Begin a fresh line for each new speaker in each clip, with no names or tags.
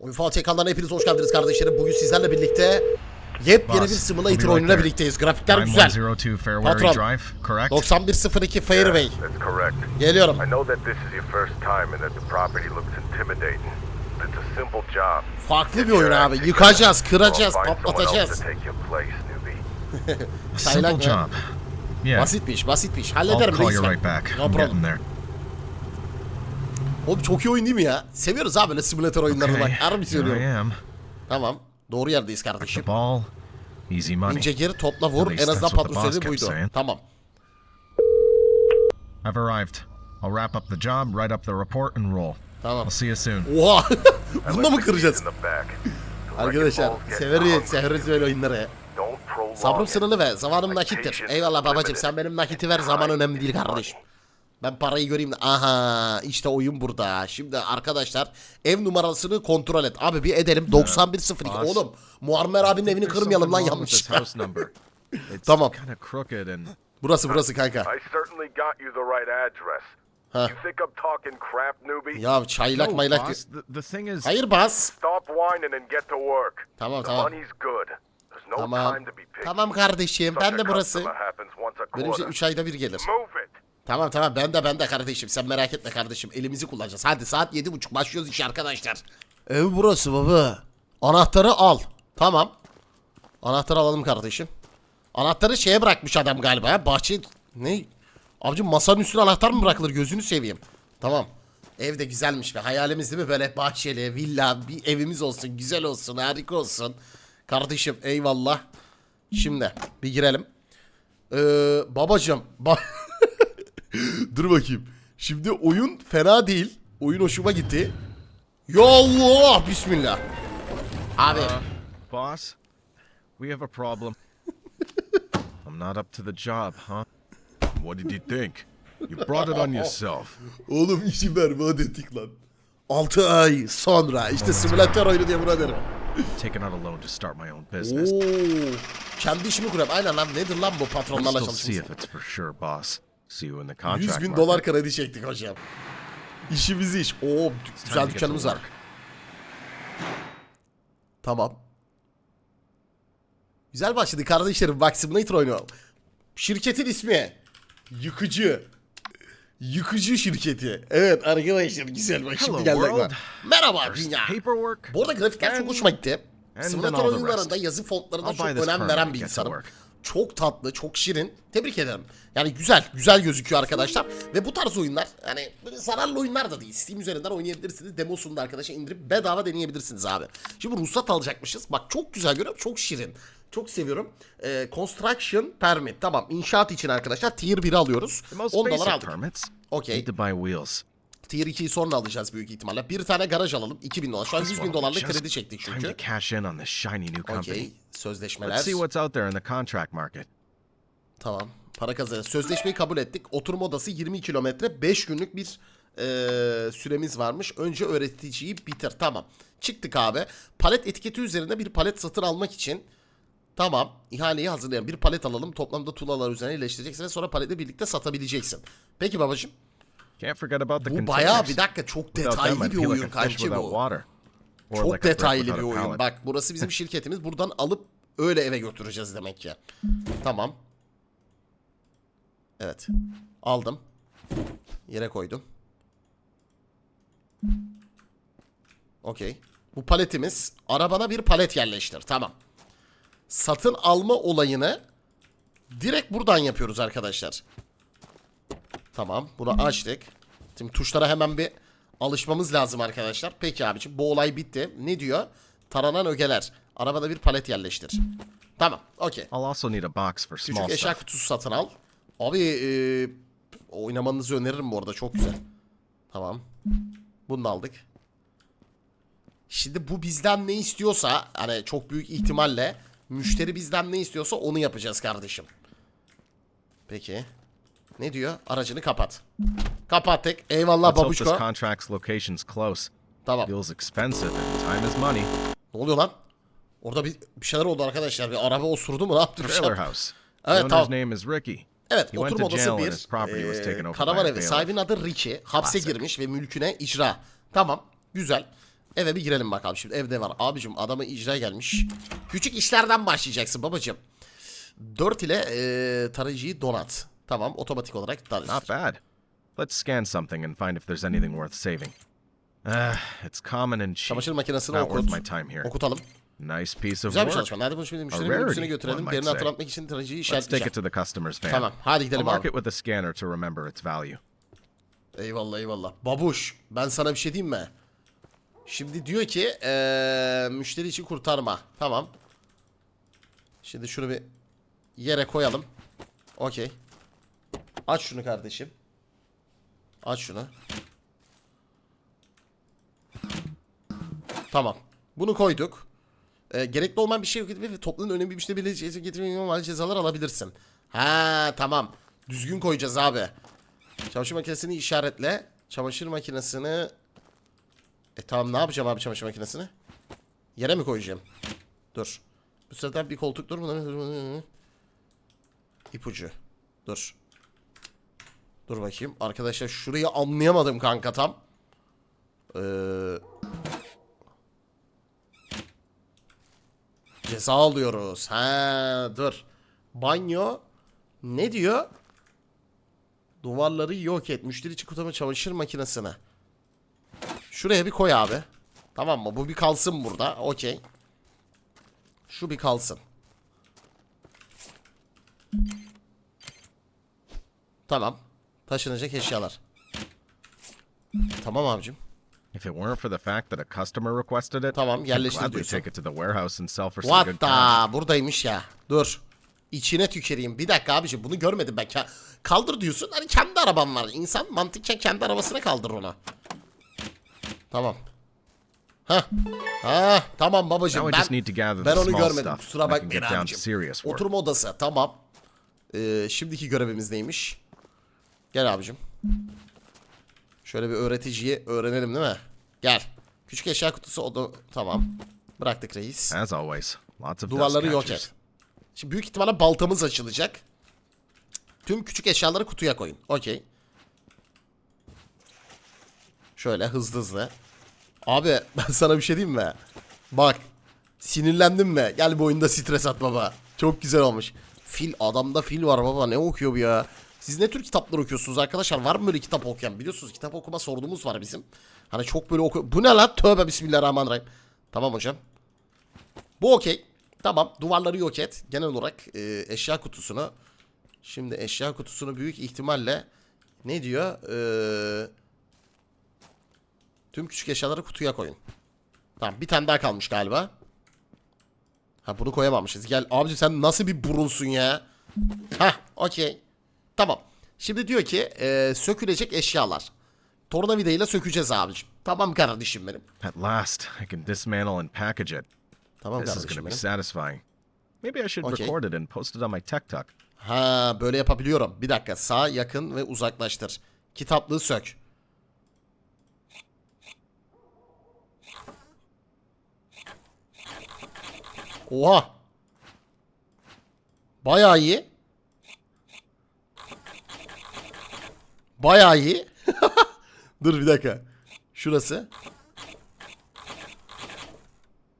Oyun ekranlarına hepiniz hoş geldiniz kardeşlerim. Bugün sizlerle birlikte yepyeni bir simulator oyununa birlikteyiz. Grafikler güzel.
9102 Fairway
Patron.
Drive, correct?
9102 Fairway. Geliyorum. Farklı bir oyun abi. Yıkacağız, kıracağız, patlatacağız.
simple
mı?
job. Yeah,
Basitmiş, basitmiş.
I'll
Hallederim
call
reis. No problem. Oğlum çok iyi oyun değil mi ya? Seviyoruz abi böyle simülatör oyunlarını bak. Harbi söylüyorum.
am.
Tamam. Doğru yerdeyiz
The
kardeşim.
ball, easy money.
İnce geri topla vur. En azından patron
boss
söyledi
kept
buydu.
saying.
Tamam.
I've arrived. I'll wrap up the job, write up the report, and roll.
Tamam.
I'll see you soon.
Oha.
I
Bunu
left
mı kıracağız? Arkadaşlar severiz, severiz böyle oyunları. Sabrım sınırlı ve zamanım nakittir. Eyvallah babacım sen benim nakiti ver zaman önemli değil kardeşim. Ben parayı göreyim de aha işte oyun burada. Şimdi arkadaşlar ev numarasını kontrol et. Abi bir edelim 9102
boss.
oğlum. Muammer abinin evini kırmayalım lan yanlış. Tamam. burası burası kanka.
Newbie?
Ya çaylak maylak. Hayır bas. Tamam, tamam. Tamam. Tamam kardeşim ben de burası. Benim şey
quarter.
3 ayda bir gelir. Tamam tamam ben de ben de kardeşim sen merak etme kardeşim elimizi kullanacağız. Hadi saat yedi buçuk başlıyoruz işe arkadaşlar. Ev burası baba. Anahtarı al. Tamam. Anahtarı alalım kardeşim. Anahtarı şeye bırakmış adam galiba ya. Bahçe ne? Abicim masanın üstüne anahtar mı bırakılır gözünü seveyim. Tamam. Ev de güzelmiş be. Hayalimiz değil mi böyle bahçeli, villa, bir evimiz olsun, güzel olsun, harika olsun. Kardeşim eyvallah. Şimdi bir girelim. Ee, babacım. Ba Dur bakayım. Şimdi oyun fena değil. Oyun hoşuma gitti. Ya Allah bismillah. Abi
uh, boss, we have a problem. I'm not up to the job, huh? What did you think? You brought it on yourself.
oğlum işi berbat ettik lan. 6 ay sonra işte simülatör oyunu diye buna derim.
Taking out a loan to start my own business.
Oo. Kendi işimi kurayım. Aynen lan nedir lan bu patronlarla
still see
çalışması?
if it's for sure, boss. See you in the
100
contract
bin
market.
dolar kredi çektik hocam. İşimiz iş. Oo güzel dükkanımız var. Tamam. Güzel başladı kardeşlerim. Bak Simulator oyunu. Şirketin ismi. Yıkıcı. Yıkıcı şirketi. Evet arkadaşlar güzel bak şimdi geldi aklıma. Merhaba dünya.
paperwork.
Bu arada grafikler çok hoşuma gitti. Simulator oyunlarında yazı fontlarına çok önem veren bir insanım. Çok tatlı, çok şirin. Tebrik ederim. Yani güzel, güzel gözüküyor arkadaşlar. Ve bu tarz oyunlar, yani böyle zararlı oyunlar da değil. Steam üzerinden oynayabilirsiniz. Demosunu da arkadaşa indirip bedava deneyebilirsiniz abi. Şimdi ruhsat alacakmışız. Bak çok güzel görüyorum, çok şirin. Çok seviyorum. Ee, construction permit. Tamam, inşaat için arkadaşlar tier 1'i alıyoruz.
The most
10 dolar aldık.
permits.
Tier 2'yi sonra alacağız büyük ihtimalle. Bir tane garaj alalım. 2000 dolar. Şu an
This
100
one
bin dolarlık kredi çektik çünkü. Okey. Sözleşmeler.
Let's see what's out there in the contract market.
Tamam. Para kazanacağız. Sözleşmeyi kabul ettik. Oturma odası 20 kilometre. 5 günlük bir eee, süremiz varmış. Önce öğreticiyi bitir. Tamam. Çıktık abi. Palet etiketi üzerinde bir palet satın almak için Tamam. ihaleyi hazırlayalım. Bir palet alalım. Toplamda tuğlalar üzerine iyileştireceksin ve sonra paletle birlikte satabileceksin. Peki babacığım.
Can't forget about the
Bu bayağı bir dakika çok detaylı bir oyun kanki bu.
water. Or
Çok detaylı bir oyun. Bak burası bizim şirketimiz. Buradan alıp öyle eve götüreceğiz demek ki. Tamam. Evet. Aldım. Yere koydum. Okey. Bu paletimiz. Arabana bir palet yerleştir. Tamam. Satın alma olayını direkt buradan yapıyoruz arkadaşlar. Tamam. Bunu açtık. Şimdi tuşlara hemen bir alışmamız lazım arkadaşlar. Peki abiciğim bu olay bitti. Ne diyor? Taranan ögeler. Arabada bir palet yerleştir. Tamam. Okey.
I'll also need a box for small
Küçük eşya
stuff.
kutusu satın al. Abi e, oynamanızı öneririm bu arada. Çok güzel. Tamam. Bunu da aldık. Şimdi bu bizden ne istiyorsa hani çok büyük ihtimalle müşteri bizden ne istiyorsa onu yapacağız kardeşim. Peki. Ne diyor? Aracını kapat. Kapattık. Eyvallah babuşko.
contract's location's close.
Tamam.
Feels expensive and time is money.
Ne oluyor lan? Orada bir, bir şeyler oldu arkadaşlar. Bir araba osurdu mu? Ne yaptı? Bir şey
Trailer house.
Evet, tamam.
name is Ricky.
Evet,
He
oturma odası bir.
over
karavan evi. Sahibinin adı Richie. Hapse
Classic.
girmiş ve mülküne icra. Tamam, güzel. Eve bir girelim bakalım. Şimdi evde var. Abicim adama icra gelmiş. Küçük işlerden başlayacaksın babacım. 4 ile e, tarayıcıyı donat. Tamam otomatik olarak
Not
tanıştır.
bad. Let's scan something and find if there's anything worth saving. Ah, it's common and cheap.
Çamaşır makinesini
Not worth
okut.
my time here.
Okutalım.
Nice piece of
Güzel bir
work.
çalışma. Nerede bunu şimdi müşterinin
rarity,
götürelim.
might
Değerini
say.
hatırlatmak için tarayıcıyı
Let's take
işaretleyeceğim.
it to the customer's van.
Tamam hadi
I'll
gidelim
mark
abi.
it with a scanner to remember its value.
Eyvallah eyvallah. Babuş ben sana bir şey diyeyim mi? Şimdi diyor ki eee, müşteri için kurtarma. Tamam. Şimdi şunu bir yere koyalım. Okey. Aç şunu kardeşim. Aç şunu. Tamam. Bunu koyduk. Eee, gerekli olmayan bir şey yok ve toplumun önemli bir şey bile getirmeyen cezalar alabilirsin. Ha tamam. Düzgün koyacağız abi. Çamaşır makinesini işaretle. Çamaşır makinesini... E tamam ne yapacağım abi çamaşır makinesini? Yere mi koyacağım? Dur. Bu sırada bir koltuk dur? İpucu. Dur. Dur bakayım. Arkadaşlar şurayı anlayamadım kanka tam. Ee... Ceza alıyoruz. Ha dur. Banyo ne diyor? Duvarları yok et. Müşteri için kurtarma çamaşır makinesine. Şuraya bir koy abi. Tamam mı? Bu bir kalsın burada. Okey. Şu bir kalsın. Tamam. Taşınacak eşyalar. Tamam abicim.
If it weren't for the fact that a customer requested it,
Tamam, yerleştir
gladly
diyorsun.
take it to the warehouse and sell for some
What
good
the?
cash.
Buradaymış ya. Dur. İçine tüküreyim. Bir dakika abicim bunu görmedim ben. Ka- kaldır diyorsun. Hani kendi arabam var. İnsan mantıken kendi arabasına kaldırır onu. Tamam. Ha. Ha, tamam babacığım.
Now
ben,
just need to gather
ben
the
onu
small
görmedim.
stuff.
Kusura
I can
bakmayın
get down to
abicim.
serious work.
Oturma odası. Tamam. Ee, şimdiki görevimiz neymiş? Gel abicim. Şöyle bir öğreticiyi öğrenelim değil mi? Gel. Küçük eşya kutusu oda... Tamam. Bıraktık reis.
As always, lots of
Duvarları yok et. Şimdi büyük ihtimalle baltamız açılacak. Tüm küçük eşyaları kutuya koyun. Okey. Şöyle hızlı hızlı. Abi ben sana bir şey diyeyim mi? Bak. Sinirlendin mi? Gel bu oyunda stres at baba. Çok güzel olmuş. Fil adamda fil var baba. Ne okuyor bu ya? Siz ne tür kitaplar okuyorsunuz arkadaşlar? Var mı böyle kitap okuyan? Biliyorsunuz kitap okuma sorunumuz var bizim. Hani çok böyle oku... Bu ne lan? Tövbe bismillahirrahmanirrahim. Tamam hocam. Bu okey. Tamam. Duvarları yok et. Genel olarak e, eşya kutusunu. Şimdi eşya kutusunu büyük ihtimalle ne diyor? Eee tüm küçük eşyaları kutuya koyun. Tamam. Bir tane daha kalmış galiba. Ha bunu koyamamışız. Gel abici sen nasıl bir burunsun ya? Ha, okey. Tamam. Şimdi diyor ki e, sökülecek eşyalar. Tornavida ile sökeceğiz abicim. Tamam kardeşim benim.
At last, I can dismantle and package it.
Tamam
This is
kardeşim
going to be
benim.
satisfying. Maybe I should
Okay.
record it and post it on my talk.
Ha böyle yapabiliyorum. Bir dakika sağ yakın ve uzaklaştır. Kitaplığı sök. Oha. Bayağı iyi. Bayağı iyi. Dur bir dakika. Şurası.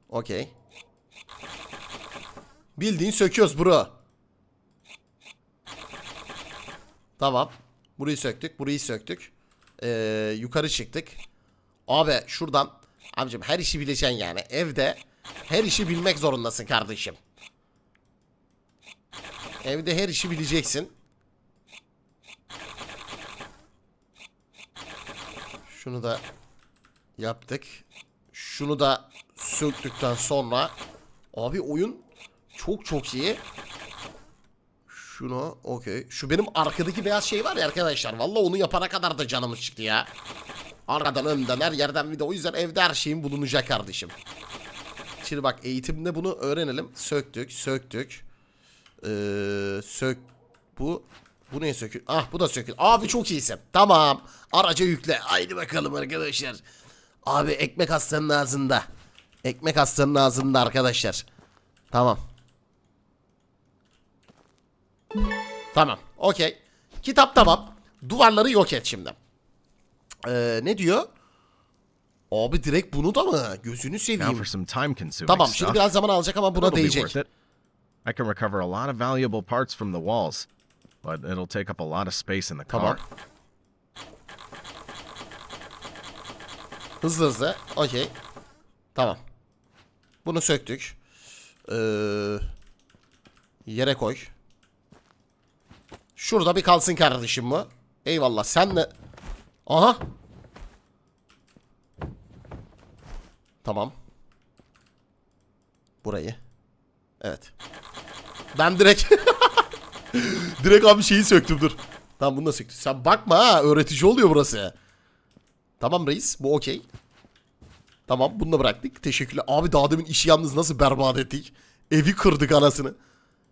Okey. Bildiğin söküyoruz bro. Tamam. Burayı söktük. Burayı söktük. Ee, yukarı çıktık. Abi şuradan. Abicim her işi bileceksin yani. Evde her işi bilmek zorundasın kardeşim. Evde her işi bileceksin. Şunu da yaptık. Şunu da söktükten sonra abi oyun çok çok iyi. Şunu okey. Şu benim arkadaki beyaz şey var ya arkadaşlar. Vallahi onu yapana kadar da canımız çıktı ya. Arkadan önden her yerden bir de o yüzden evde her şeyin bulunacak kardeşim. Şimdi bak eğitimde bunu öğrenelim. Söktük, söktük. Ee, sök bu bu niye sökül? Ah bu da sökül. Abi çok iyisin. Tamam. Araca yükle. Haydi bakalım arkadaşlar. Abi ekmek hastanın ağzında. Ekmek hastanın ağzında arkadaşlar. Tamam. Tamam. Okey. Kitap tamam. Duvarları yok et şimdi. Ee, ne diyor? Abi direkt bunu da mı? Gözünü seveyim. Tamam şimdi biraz zaman alacak ama buna değecek.
I can recover a lot of valuable parts from the walls, but it'll take up a lot of space in the
Tamam.
car.
Hızlı hızlı. Okey. Tamam. Bunu söktük. Ee, yere koy. Şurada bir kalsın kardeşim bu. Eyvallah sen de... Aha. Tamam. Burayı. Evet. Ben direkt... direkt abi şeyi söktüm dur. Tamam bunu da söktüm. Sen bakma ha öğretici oluyor burası. Tamam reis bu okey. Tamam bunu da bıraktık. Teşekkürler. Abi daha demin işi yalnız nasıl berbat ettik. Evi kırdık anasını.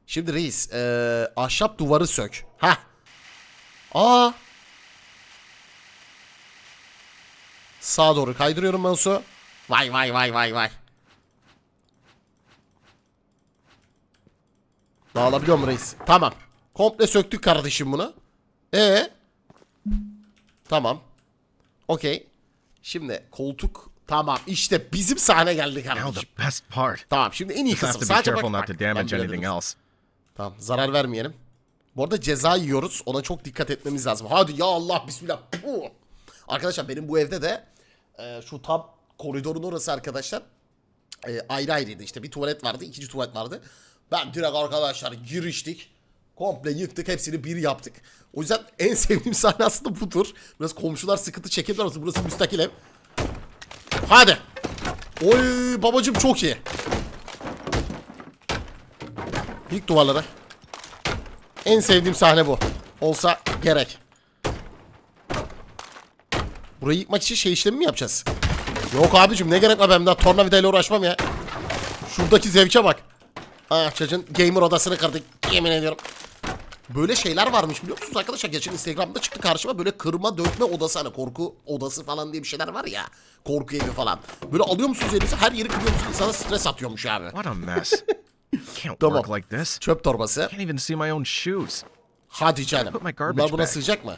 Şimdi reis eee, ahşap duvarı sök. Ha. Aa. Sağa doğru kaydırıyorum mouse'u. Vay vay vay vay vay. Dağılabiliyor mu reis? Tamam. Komple söktük kardeşim bunu. E Tamam. Okey. Şimdi koltuk tamam işte bizim sahne geldi kardeşim. Tamam şimdi en iyi kısım. Sadece bak, bak. Tamam zarar vermeyelim. Bu arada ceza yiyoruz. Ona çok dikkat etmemiz lazım. Hadi ya Allah bismillah. Puh. Arkadaşlar benim bu evde de e, şu tam koridorun orası arkadaşlar e, ayrı ayrıydı. İşte bir tuvalet vardı, ikinci tuvalet vardı. Ben direkt arkadaşlar giriştik. Komple yıktık, hepsini bir yaptık. O yüzden en sevdiğim sahne aslında budur. Biraz komşular sıkıntı çekebilir ama burası müstakil ev. Hadi. Oy babacım çok iyi. Yık duvarları. En sevdiğim sahne bu. Olsa gerek. Burayı yıkmak için şey işlemi mi yapacağız? Yok abicim ne gerek var ben daha tornavidayla uğraşmam ya. Şuradaki zevke bak. Ah çocuğun gamer odasını kırdık. Yemin ediyorum. Böyle şeyler varmış biliyor musunuz arkadaşlar? Geçen Instagram'da çıktı karşıma böyle kırma dökme odası hani korku odası falan diye bir şeyler var ya. Korku evi falan. Böyle alıyor musunuz elinize her yeri kırıyor musunuz? Sana stres atıyormuş abi.
What a mess. Can't
Tamam.
work like this.
Çöp torbası.
Can't even see my own shoes.
Hadi canım.
Put my garbage
Bunlar buna sığacak mı?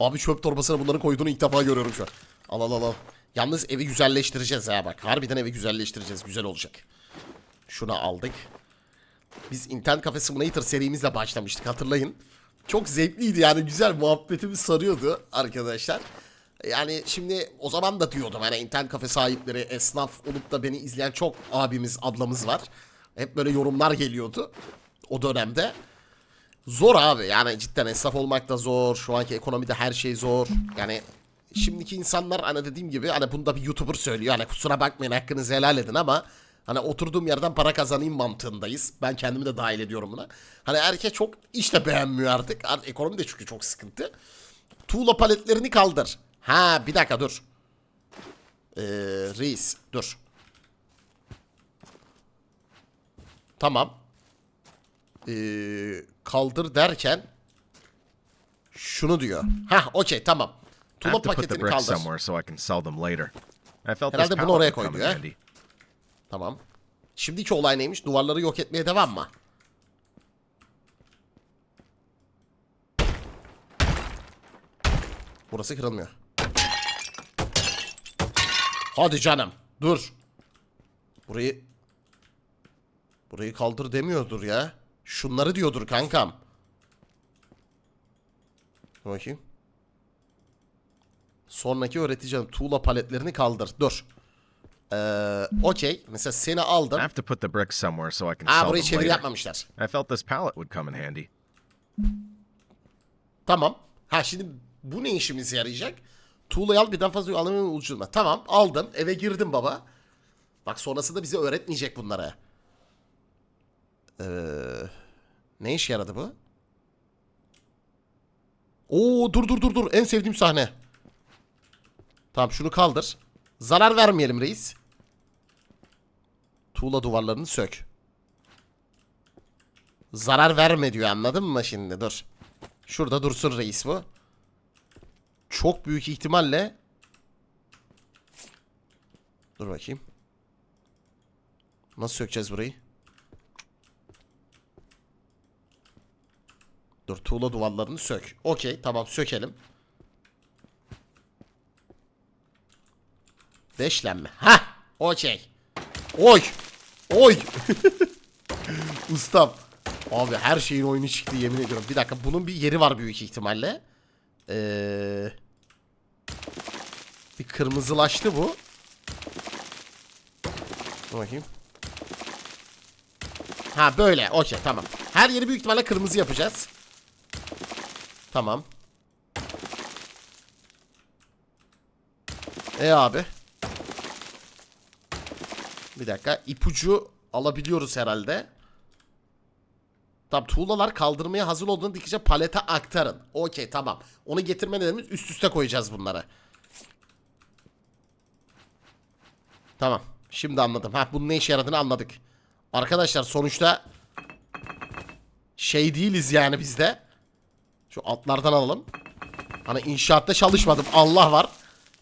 Abi çöp torbasına bunların koyduğunu ilk defa görüyorum şu an. Al al al al. Yalnız evi güzelleştireceğiz ha bak. Harbiden evi güzelleştireceğiz. Güzel olacak. Şunu aldık. Biz internet kafe simulator serimizle başlamıştık hatırlayın. Çok zevkliydi yani güzel muhabbetimiz sarıyordu arkadaşlar. Yani şimdi o zaman da diyordum hani internet kafe sahipleri, esnaf olup da beni izleyen çok abimiz, ablamız var. Hep böyle yorumlar geliyordu o dönemde. Zor abi yani cidden esnaf olmak da zor. Şu anki ekonomide her şey zor. Yani şimdiki insanlar hani dediğim gibi hani bunu da bir YouTuber söylüyor. Hani kusura bakmayın hakkınızı helal edin ama hani oturduğum yerden para kazanayım mantığındayız. Ben kendimi de dahil ediyorum buna. Hani erkek çok iş de beğenmiyor artık. Ekonomi de çünkü çok sıkıntı. Tuğla paletlerini kaldır. Ha bir dakika dur. Ee, reis dur. Tamam. Ee, kaldır derken şunu diyor. Ha okey tamam. Tuğla paketini kaldır. Herhalde bunu oraya
would come
koydu
in
ya.
handy.
Tamam. Şimdiki olay neymiş? Duvarları yok etmeye devam mı? Burası kırılmıyor. Hadi canım. Dur. Burayı... Burayı kaldır demiyordur ya. Şunları diyordur kankam. Bakayım. Sonraki öğreteceğim. Tuğla paletlerini kaldır. Dur. Ee, okey. Mesela seni
I
aldım.
have to put the bricks somewhere so I can
Aa
sell
burayı
them
çeviri
later.
yapmamışlar.
I felt this pallet would come in handy.
Tamam. Ha şimdi bu ne işimize yarayacak? Tuğlayı al birden fazla alamıyorum ucuna. Tamam aldım. Eve girdim baba. Bak sonrasında bize öğretmeyecek bunları. Ee, ne iş yaradı bu? Oo dur dur dur dur. En sevdiğim sahne. Tamam şunu kaldır. Zarar vermeyelim reis. Tuğla duvarlarını sök. Zarar verme diyor anladın mı şimdi dur. Şurada dursun reis bu. Çok büyük ihtimalle Dur bakayım. Nasıl sökeceğiz burayı? Dur tuğla duvarlarını sök. Okey tamam sökelim. Beşlen mi? Ha, okey. Oy. Oy. Ustam. Abi her şeyin oyunu çıktı yemin ediyorum. Bir dakika bunun bir yeri var büyük ihtimalle. Ee, bir kırmızılaştı bu. Dur bakayım. Ha böyle. Okey tamam. Her yeri büyük ihtimalle kırmızı yapacağız. Tamam. E abi. Bir dakika. ipucu alabiliyoruz herhalde. Tamam tuğlalar kaldırmaya hazır olduğunu dikişe palete aktarın. Okey tamam. Onu getirme nedenimiz üst üste koyacağız bunları. Tamam. Şimdi anladım. Ha bunun ne işe yaradığını anladık. Arkadaşlar sonuçta şey değiliz yani bizde. Şu altlardan alalım. Hani inşaatta çalışmadım. Allah var.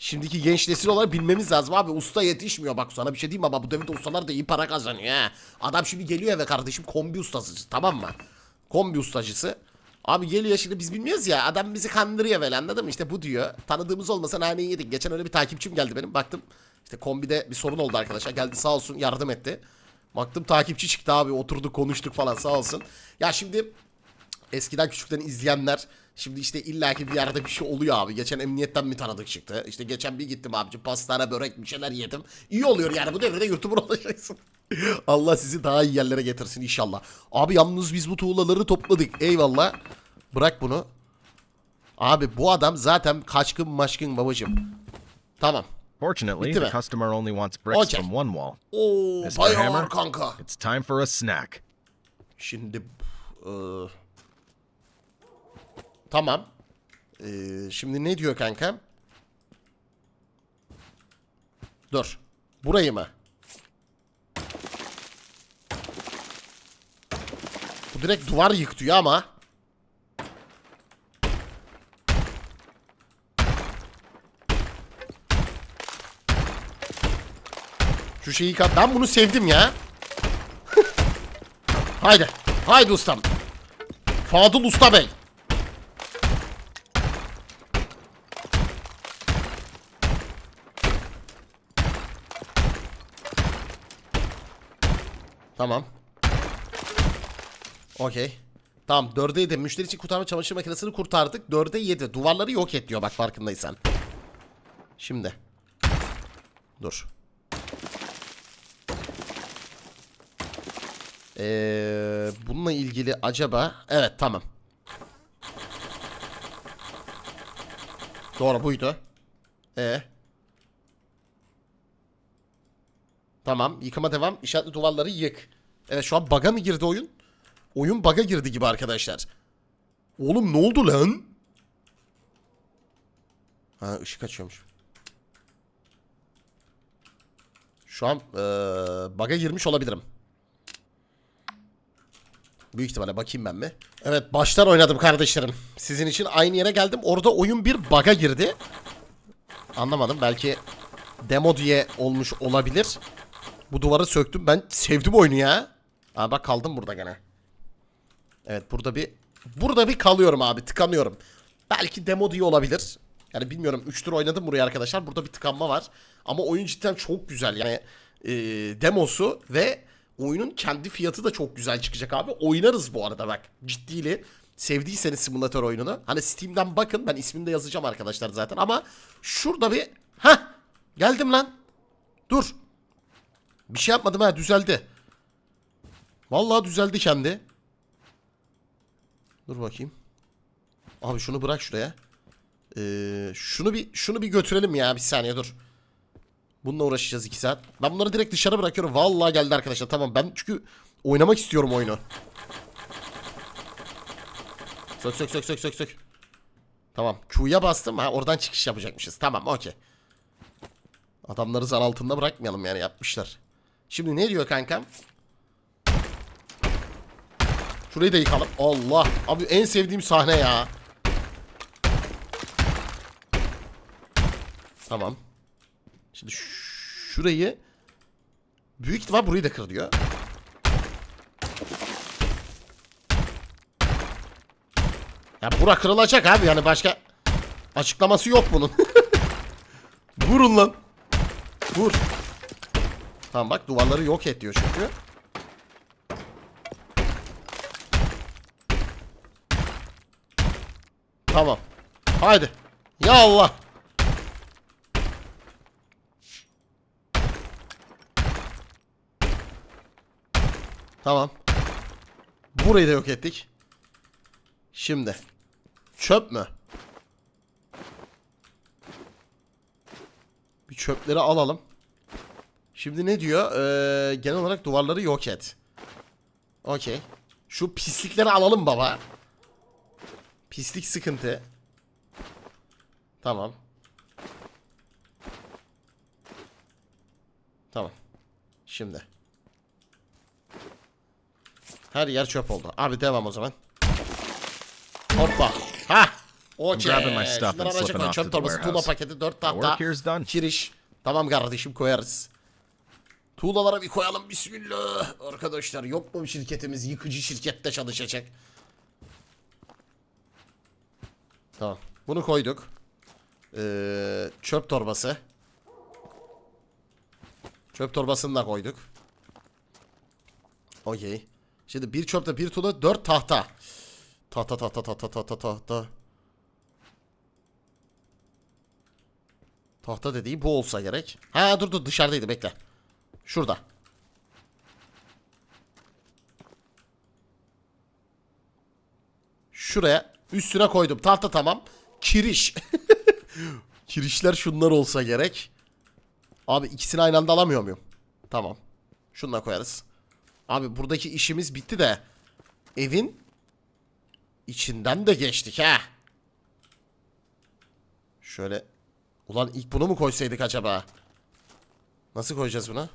Şimdiki genç nesil olarak bilmemiz lazım abi. Usta yetişmiyor. Bak sana bir şey diyeyim ama bu devirde ustalar da iyi para kazanıyor ha. Adam şimdi geliyor eve kardeşim kombi ustası tamam mı? Kombi ustacısı. Abi geliyor şimdi biz bilmiyoruz ya. Adam bizi kandırıyor böyle anladın mı? İşte bu diyor. Tanıdığımız olmasa naneyi yedik. Geçen öyle bir takipçim geldi benim. Baktım işte kombide bir sorun oldu arkadaşlar. Geldi sağ olsun yardım etti. Baktım takipçi çıktı abi. Oturduk konuştuk falan sağ olsun. Ya şimdi eskiden küçükten izleyenler şimdi işte illaki bir yerde bir şey oluyor abi. Geçen emniyetten mi tanıdık çıktı. İşte geçen bir gittim abici pastane börek bir şeyler yedim. İyi oluyor yani bu devirde YouTuber olacaksın. Allah sizi daha iyi yerlere getirsin inşallah. Abi yalnız biz bu tuğlaları topladık. Eyvallah. Bırak bunu. Abi bu adam zaten kaçkın maşkın babacım. Tamam.
Fortunately, the customer only wants bricks
Okay.
from one wall.
Oo,
Mr. Hammer,
kanka.
it's time for a snack.
Şimdi eee, tamam. Eee, şimdi ne diyor kanka? Dur. Burayı mı? Bu direkt duvar yık diyor ama. Şu şeyi kat. Ben bunu sevdim ya. Haydi. Haydi ustam. Fadıl Usta Bey. Tamam. Okey. Tamam 4'e 7. Müşteri için kurtarma çamaşır makinesini kurtardık. 4'e 7. Duvarları yok et diyor bak farkındaysan. Şimdi. Dur. Ee, bununla ilgili acaba... Evet tamam. Doğru buydu. E. Tamam yıkama devam. İşaretli duvarları yık. Evet şu an baga mı girdi oyun? Oyun baga girdi gibi arkadaşlar. Oğlum ne oldu lan? Ha ışık açıyormuş. Şu an eee baga girmiş olabilirim. Büyük ihtimalle bakayım ben mi? Evet baştan oynadım kardeşlerim. Sizin için aynı yere geldim. Orada oyun bir bug'a girdi. Anlamadım. Belki demo diye olmuş olabilir. Bu duvarı söktüm. Ben sevdim oyunu ya. Aa bak kaldım burada gene. Evet burada bir burada bir kalıyorum abi. Tıkanıyorum. Belki demo diye olabilir. Yani bilmiyorum 3 tur oynadım buraya arkadaşlar. Burada bir tıkanma var. Ama oyun cidden çok güzel. Yani e, demosu ve oyunun kendi fiyatı da çok güzel çıkacak abi. Oynarız bu arada bak. Ciddiyle. Sevdiyseniz simülatör oyununu. Hani Steam'den bakın. Ben ismini de yazacağım arkadaşlar zaten. Ama şurada bir... Heh. Geldim lan. Dur. Bir şey yapmadım ha. Düzeldi. Vallahi düzeldi kendi. Dur bakayım. Abi şunu bırak şuraya. Ee, şunu bir şunu bir götürelim ya bir saniye dur. Bununla uğraşacağız 2 saat. Ben bunları direkt dışarı bırakıyorum. Vallahi geldi arkadaşlar. Tamam ben çünkü oynamak istiyorum oyunu. Sök sök sök sök sök sök. Tamam. Q'ya bastım. Ha oradan çıkış yapacakmışız. Tamam okey. Adamları zan altında bırakmayalım yani yapmışlar. Şimdi ne diyor kankam? Şurayı da yıkalım. Allah. Abi en sevdiğim sahne ya. Tamam. Şimdi şurayı büyük ihtimal burayı da kır diyor. Ya bura kırılacak abi yani başka açıklaması yok bunun. Vurun lan. Vur. Tamam bak duvarları yok et diyor çünkü. Tamam. Haydi. Ya Allah. Tamam. Burayı da yok ettik. Şimdi. Çöp mü? Bir çöpleri alalım. Şimdi ne diyor? Ee, genel olarak duvarları yok et. Okey. Şu pislikleri alalım baba. Pislik sıkıntı. Tamam. Tamam. Şimdi. Her yer çöp oldu. Abi devam o zaman. Hoppa. Ha. Okey. Şunları araca koy. Çöp torbası, tuğla paketi, dört tahta. Kiriş. Tamam kardeşim koyarız. Tuğlalara bir koyalım bismillah. Arkadaşlar yok mu şirketimiz yıkıcı şirkette çalışacak. Tamam. Bunu koyduk. Ee, çöp torbası. Çöp torbasını da koyduk. Okey. Şimdi bir çöpte bir tuğla dört tahta. Tahta tahta tahta tahta tahta. Tahta dediği bu olsa gerek. Ha dur dur dışarıdaydı bekle. Şurada. Şuraya üstüne koydum. Tahta tamam. Kiriş. Kirişler şunlar olsa gerek. Abi ikisini aynı anda alamıyor muyum? Tamam. Şununla koyarız. Abi buradaki işimiz bitti de evin içinden de geçtik ha. Şöyle Ulan ilk bunu mu koysaydık acaba? Nasıl koyacağız bunu?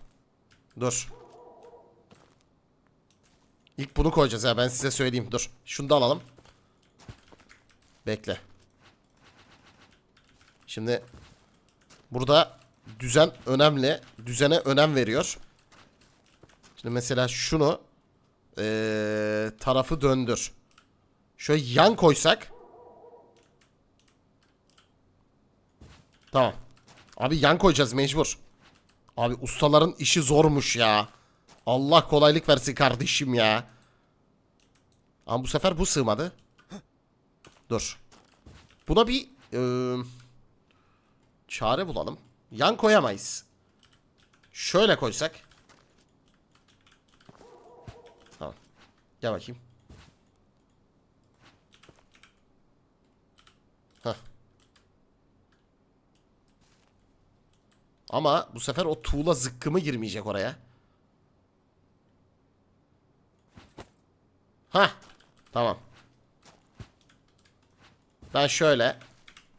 Dur. İlk bunu koyacağız ya ben size söyleyeyim. Dur. Şunu da alalım. Bekle. Şimdi burada düzen önemli. Düzene önem veriyor. Şimdi mesela şunu eee, tarafı döndür. Şöyle yan koysak Tamam. Abi yan koyacağız mecbur. Abi ustaların işi zormuş ya. Allah kolaylık versin kardeşim ya. Ama bu sefer bu sığmadı. Dur. Buna bir eee, çare bulalım. Yan koyamayız. Şöyle koysak. Tamam. Gel bakayım. Ama bu sefer o tuğla zıkkımı girmeyecek oraya. Ha, Tamam. Ben şöyle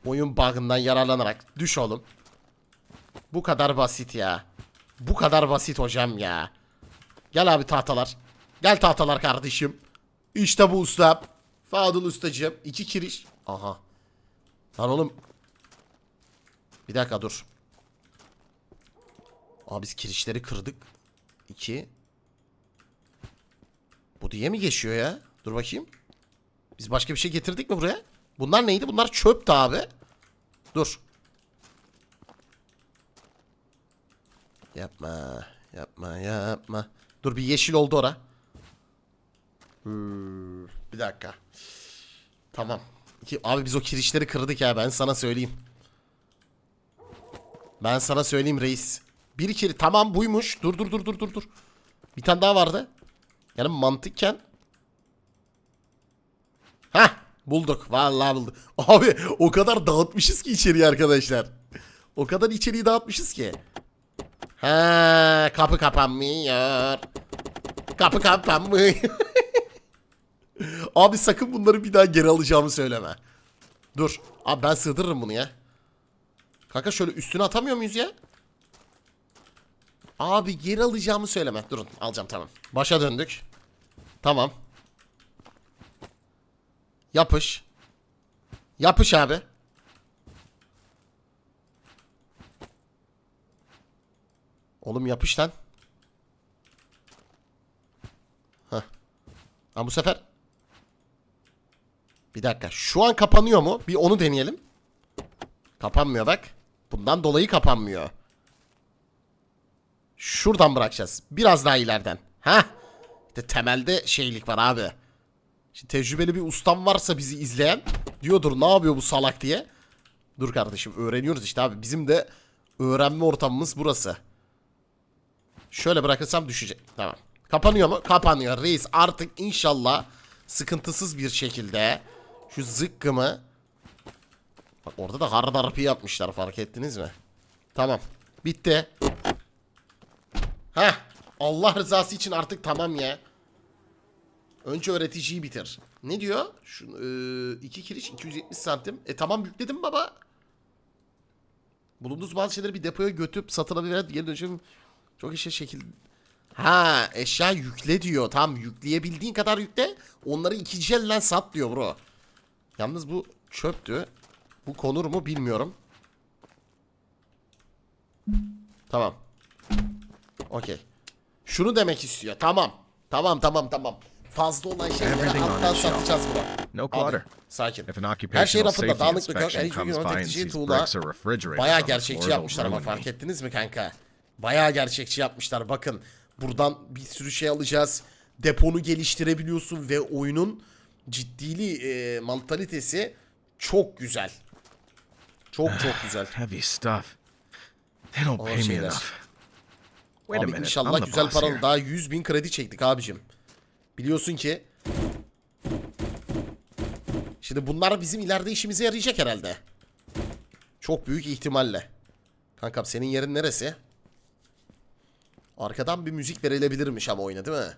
oyun bug'ından yararlanarak düş oğlum. Bu kadar basit ya. Bu kadar basit hocam ya. Gel abi tahtalar. Gel tahtalar kardeşim. İşte bu ustam. Fadıl ustacığım. İki kiriş. Aha. Lan oğlum. Bir dakika dur. Aa biz kirişleri kırdık. İki. Bu diye mi geçiyor ya? Dur bakayım. Biz başka bir şey getirdik mi buraya? Bunlar neydi? Bunlar çöptü abi. Dur. Yapma. Yapma yapma. Dur bir yeşil oldu ora. Hmm, bir dakika. Tamam. İki, abi biz o kirişleri kırdık ya ben sana söyleyeyim. Ben sana söyleyeyim reis. Bir kiri tamam buymuş. Dur dur dur dur dur dur. Bir tane daha vardı. Yani mantıkken. Ha bulduk. Vallahi bulduk. Abi o kadar dağıtmışız ki içeriği arkadaşlar. O kadar içeriği dağıtmışız ki. Ha kapı kapanmıyor. Kapı kapanmıyor. Abi sakın bunları bir daha geri alacağımı söyleme. Dur. Abi ben sığdırırım bunu ya. Kanka şöyle üstüne atamıyor muyuz ya? Abi geri alacağımı söyleme. Durun alacağım tamam. Başa döndük. Tamam. Yapış. Yapış abi. Oğlum yapış lan. Heh. Ama bu sefer bir dakika. Şu an kapanıyor mu? Bir onu deneyelim. Kapanmıyor bak. Bundan dolayı kapanmıyor. Şuradan bırakacağız. Biraz daha ileriden. Ha? İşte temelde şeylik var abi. Şimdi tecrübeli bir ustam varsa bizi izleyen diyordur ne yapıyor bu salak diye. Dur kardeşim öğreniyoruz işte abi. Bizim de öğrenme ortamımız burası. Şöyle bırakırsam düşecek. Tamam. Kapanıyor mu? Kapanıyor. Reis artık inşallah sıkıntısız bir şekilde şu zıkkımı Bak orada da hard harpi yapmışlar fark ettiniz mi? Tamam. Bitti. Heh. Allah rızası için artık tamam ya. Önce öğreticiyi bitir. Ne diyor? Şu, e, kiriş 270 santim. E tamam yükledim baba. Bulunduğunuz bazı şeyleri bir depoya götürüp satın alabilir. Geri dönüşüm çok işe şekil... Ha eşya yükle diyor. Tamam yükleyebildiğin kadar yükle. Onları ikinci elden sat diyor bro. Yalnız bu çöptü. Bu konur mu bilmiyorum. Tamam. Okey. Şunu demek istiyor. Tamam. Tamam tamam tamam. Fazla olan şeyleri alttan satacağız bro.
No clutter.
sakin.
An
Her şey rafında
safety
dağınık dökük.
inspection
Her şey teknoloji
sees
tuğla.
the
gerçekçi yapmışlar ama fark ettiniz mi kanka? Bayağı gerçekçi yapmışlar. Bakın buradan bir sürü şey alacağız. Deponu geliştirebiliyorsun ve oyunun ciddili e, mantalitesi çok güzel. Çok çok güzel.
Heavy stuff. They don't pay me enough. Wait
Abi inşallah güzel paralı. Daha 100 bin kredi çektik abicim. Biliyorsun ki. Şimdi bunlar bizim ileride işimize yarayacak herhalde. Çok büyük ihtimalle. Kankam senin yerin neresi? Arkadan bir müzik verilebilirmiş ama oyuna değil mi?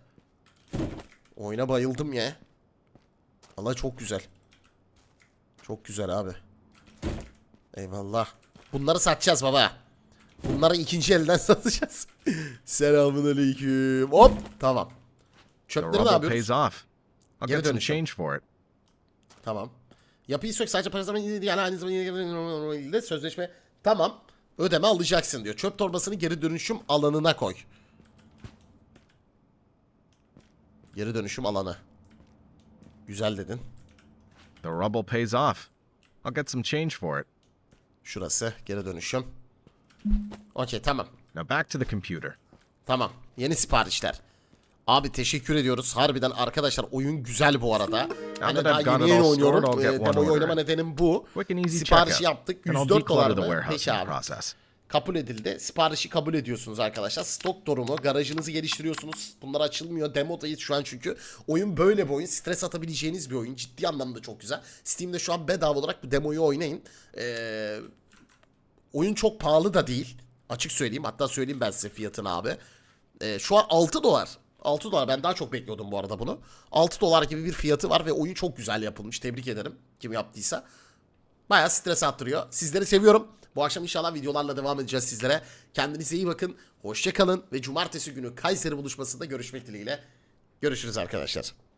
Oyuna bayıldım ya. Valla çok güzel. Çok güzel abi. Eyvallah. Bunları satacağız baba. Bunları ikinci elden satacağız. Selamun aleyküm. Hop. Tamam. Çöpleri ne yapıyoruz?
pays off. I'll
Geri
get some
dönüşüm.
change for it.
Tamam. Yapıyı sök sadece para zaman yani aynı zamanda sözleşme. Tamam. Ödeme alacaksın diyor. Çöp torbasını geri dönüşüm alanına koy. Geri dönüşüm alanı. Güzel dedin.
The rubble pays off. I'll get some change for it.
Şurası geri dönüşüm. Okey tamam.
Now back to the computer.
Tamam. Yeni siparişler. Abi teşekkür ediyoruz. Harbiden arkadaşlar oyun güzel bu arada.
That
daha yeni yeni oynuyorum.
one
demoyu oynama nedenim bu.
Checkout.
yaptık.
And I'll
104 dolar mı? Peki abi. Kabul edildi. Siparişi kabul ediyorsunuz arkadaşlar. Stok durumu, garajınızı geliştiriyorsunuz. Bunlar açılmıyor. Demodayız şu an çünkü. Oyun böyle bir oyun. Stres atabileceğiniz bir oyun. Ciddi anlamda çok güzel. Steam'de şu an bedava olarak bu demoyu oynayın. Ee, oyun çok pahalı da değil. Açık söyleyeyim. Hatta söyleyeyim ben size fiyatını abi. Ee, şu an 6 dolar. 6 dolar. Ben daha çok bekliyordum bu arada bunu. 6 dolar gibi bir fiyatı var ve oyun çok güzel yapılmış. Tebrik ederim kim yaptıysa. Bayağı stres attırıyor. Sizleri seviyorum. Bu akşam inşallah videolarla devam edeceğiz sizlere. Kendinize iyi bakın. Hoşça kalın ve cumartesi günü Kayseri buluşmasında görüşmek dileğiyle. Görüşürüz arkadaşlar.